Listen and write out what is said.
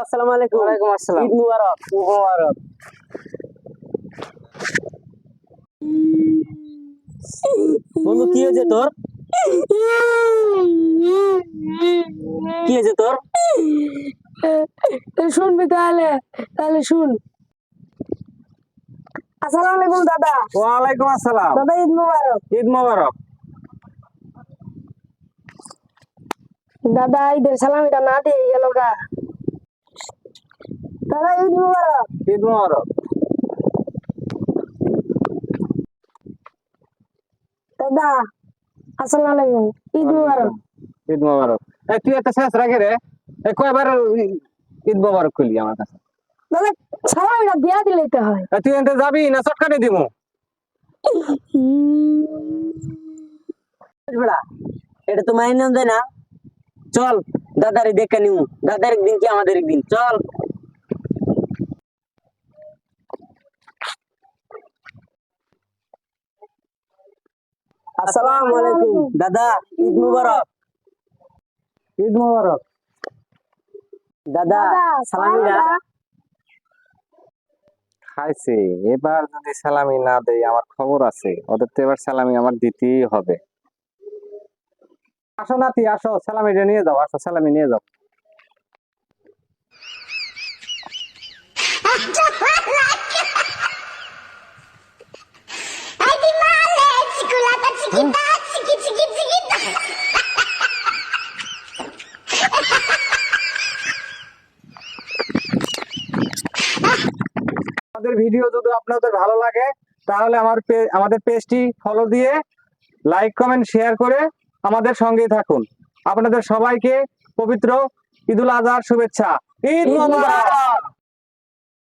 আসসালামু আলাইকুম। ওয়ালাইকুম আসসালাম। ঈদ মুবারক। মুবারক। বন্ধু কি হয়েছে তোর? কি হয়েছে তোর? শুনবি তাহলে। তাহলে শুন। আসসালামু আলাইকুম দাদা। ওয়ালাইকুম আসসালাম। দাদা ঈদ মুবারক। ঈদ মোবারক। দাদা ঈদের সালামিটা না দিয়ে গেল গা। দাদা ঈদ মুবারক। ঈদ মোবারক। দাদা আসসালামু আলাইকুম। ঈদ মুবারক। ঈদ মোবারক। এই তুই একটা শেষ রাখে রে। এই কয়বার ঈদ মোবারক করলি আমার কাছে? দাদা সালামিটা দিয়া দিলেই তো হয়। তুই এনতে যাবি না শর্টকাটে দিমু? বেড়া এটা তো মাইনে দেয় না। চল দাদারে দেখে নিউ দাদার একদিন কি আমাদের একদিন? চল। আসসালামু আলাইকুম। দাদা ঈদ মুবারক। ঈদ মোবারক। দাদা দাদা সালামিরা সালামিটা খাইছে। এবার যদি সালামি না দেই আমার খবর আছে। ওদের তো এবার সালামি আমার দিতেই হবে। আসো নাতি আসো। সালামিটা নিয়ে যাও। আসো সালামি নিয়ে যাও। আমাদের ভিডিও যদি আপনাদের ভালো লাগে তাহলে আমার পে- আমাদের পেজটি ফলো দিয়ে লাইক কমেন্ট শেয়ার করে আমাদের সঙ্গেই থাকুন। আপনাদের সবাইকে পবিত্র ঈদুল আজহার শুভেচ্ছা। ঈদ মোবারক!